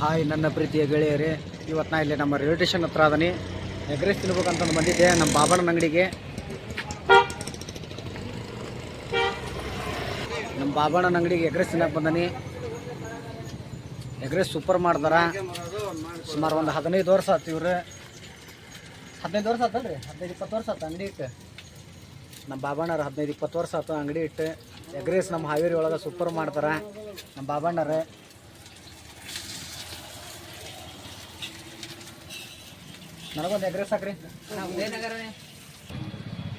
Hi ನನ್ನ ಪ್ರೀತಿಯ ಗೆಳೆಯರೇ, ಇವತ್ತು ನಾ ಇಲ್ಲಿ ನಮ್ಮ ರೈಲ್ವೆ ಸ್ಟೇಷನ್ ಹತ್ರ ಅದನಿ. ಎಗ್ರೆಸ್ ತಿನ್ಬೇಕಂತಂದು ಬಂದಿದ್ದೆ, ನಮ್ಮ ಬಾಬಣ್ಣನ ಅಂಗಡಿಗೆ. ನಮ್ಮ ಬಾಬಣ್ಣನ ಅಂಗಡಿಗೆ ಎಗ್ರೆಸ್ ತಿನ್ನಕ್ಕೆ ಬಂದನಿ. ಎಗ್ರೆಸ್ ಸೂಪರ್ ಮಾಡ್ದಾರ. ಸುಮಾರು ಒಂದು ಹದಿನೈದು ವರ್ಷ ಆತು ಇವ್ರು. ಹದಿನೈದು ವರ್ಷ ಆತಲ್ರಿ ಹದಿನೈದು, ಇಪ್ಪತ್ತು ವರ್ಷ ಆತು ಅಂಗಡಿ ಇಟ್ಟು? ನಮ್ಮ ಬಾಬಣ್ಣರು ಹದಿನೈದು, ಇಪ್ಪತ್ತು ವರ್ಷ ಆತು ಅಂಗಡಿ ಇಟ್ಟು. ಎಗ್ರೆಸ್ ನಮ್ಮ ಹಾವೇರಿ ಒಳಗೆ ಸೂಪರ್ ಮಾಡ್ತಾರೆ ನಮ್ಮ ಬಾಬಣ್ಣರು. ನನಗೊಂದು ಎಗ್ರೆಸ್ ಹಾಕ್ರಿ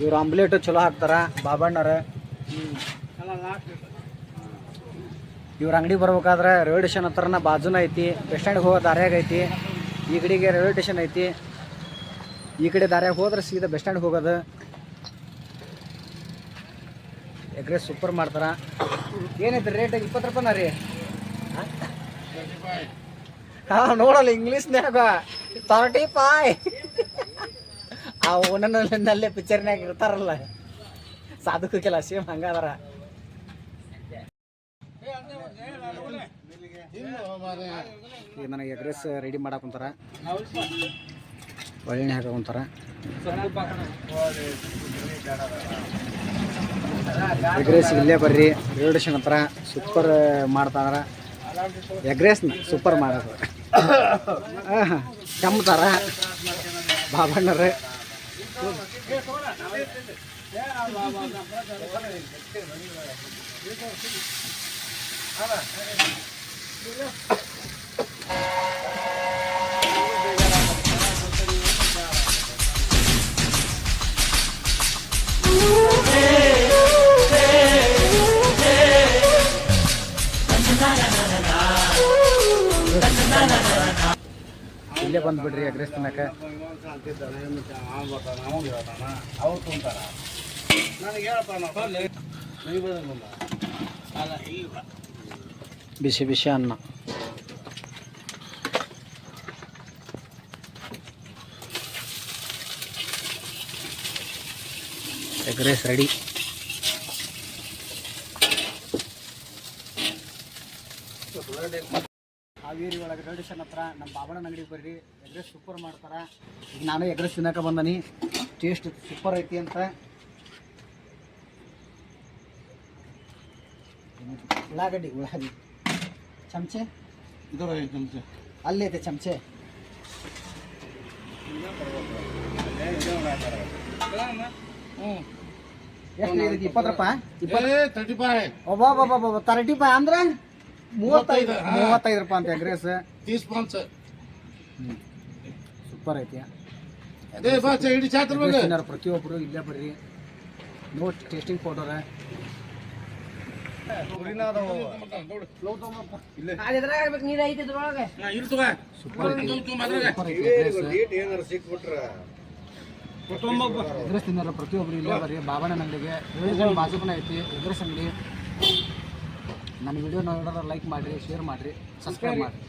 ಇವ್ರು ಆಮ್ಲೆಟ್ ಚಲೋ ಹಾಕ್ತಾರ ಬಾಬಣ್ಣರ ಇವ್ರ ಅಂಗಡಿ ಬರ್ಬೇಕಾದ್ರೆ ರೈಲ್ವೆ ಸ್ಟೇಷನ್ ಹತ್ರನ ಬಾಜುನ ಐತಿ ಬಸ್ ಸ್ಟ್ಯಾಂಡ್ಗೆ ಹೋಗೋ ದಾರ್ಯಾಗ ಐತಿ ಈ ಕಡೆಗೆ ರೈಲ್ವೆ ಸ್ಟೇಷನ್ ಐತಿ. ಈ ಕಡೆ ದಾರ್ಯಾಗ ಹೋದ್ರೆ ಸೀದಾ ಬಸ್ ಸ್ಟ್ಯಾಂಡ್ಗೆ ಹೋಗೋದು. ಎಗ್ರೆ ಸೂಪರ್ ಮಾಡ್ತಾರ. ಏನೈತೆ ರೇಟ್ ಇಪ್ಪತ್ತು ರೂಪಾಯಿನ ರೀ? ಹಾಂ? ನೋಡಲ್ಲ ಇಂಗ್ಲೀಷ್ನ್ಯಾಗ ತರ್ಟಿ ಫೈ ಆ ಓನಲ್ಲೇ ಪಿಕ್ಚರ್ನಾಗ ಇರ್ತಾರಲ್ಲ. ಸಾಧುಕಕ್ಕೆಲ್ಲ ಸೇಮ್ ಹಂಗಾದ್ರ. ನನಗೆ ಎಗ್ರೆಸ್ ರೆಡಿ ಮಾಡಕ್ಕೆ ಕುಂತಾರ ಒಳ್ಳೆ ಹಾಕ ಕುಂತಾರ ಎಗ್ರೆಸ್ ಇಲ್ಲೇ ಬರ್ರಿ. ರೇಡಿಯೇಷನ್ ಹತ್ರ ಸೂಪರ್ ಮಾಡ್ತಾರ ಎಗ್ರೆಸ್ನ ಸೂಪರ್ ಮಾಡೋದು. ಕೆಮ್ತಾರ ಬಾಬಣ್ಣರ. ಇಲ್ಲೇ ಬಂದ್ಬಿಡ್ರಿ ಎಗ್ರೆಸ್ ತಿನ್ನಕ ಬಿಸಿ ಬಿಸಿ ಅನ್ನ. ಎಗ್ರೆಸ್ ರೆಡಿ ಹಾವೇರಿ ಒಳಗೆ ಸ್ಟೇಷನ್ ಹತ್ರ ನಮ್ಮ ಬಾಬಣ್ಣನ ಅಂಗಡಿಗೆ ಬರ್ರಿ ಎಗ್ರೆಸ್ ಸೂಪರ್ ಮಾಡ್ತಾರೆ. ಈಗ ನಾನು ಎಗ್ರೆಸ್ ತಿನ್ನಕ ಬಂದನಿ. ಟೇಸ್ಟ್ ಸೂಪರ್ ಐತಿ ಅಂತ. ಉಳ್ಳಾಗಡ್ಡಿ ಉಳ್ಳಾಗಡ್ಡಿ. ಚಮಚೆ? ಅಲ್ಲಿ ಐತೆ ಚಮಚೆ. ಎಷ್ಟು ಇದಕ್ಕೆ ಇಪ್ಪತ್ತು ರೂಪಾಯಿ? ಇಪ್ಪತ್ತು ಒಬ್ಬ ತರ್ಟಿ ಅಂದ್ರೆ? ಮೂವತ್ತೈದು ಮೂವತ್ತೈದು ರೂಪಾಯಿ ಅಂತ ಎಗ್ರೆಸ್ ಸೂಪರ್ ಐತಿ. ಎಗ್ರೆಸ್ ತಿನ್ನೋರು ಪ್ರತಿಯೊಬ್ಬರು ಇಲ್ಲೇ ಬರ್ರಿ. ನೋಟ್ ಟೇಸ್ಟಿಂಗ್ ಫೋಟೋರ ಸೂಪರ್ ಐತಿ. ಸೂಪರ್ ಐತಿ ಎಗ್ರೆಸ್ ಎಗ್ರೆಸ್ ತಿನ್ನೋರು ಪ್ರತಿಯೊಬ್ಬರು ಇಲ್ಲೇ ಬರ್ರಿ. ಬಾಬಣ್ಣ ಅಂಗಡಿಗೆ ಬಾಜುಕನ ಐತಿ ಎಗ್ರೆಸ್ ಅಂಗಡಿ. ನನ್ನ ವಿಡಿಯೋ ನೋಡೋರು ಲೈಕ್ ಮಾಡಿರಿ ಶೇರ್ ಮಾಡಿರಿ ಸಬ್ಸ್ಕ್ರೈಬ್ ಮಾಡಿರಿ.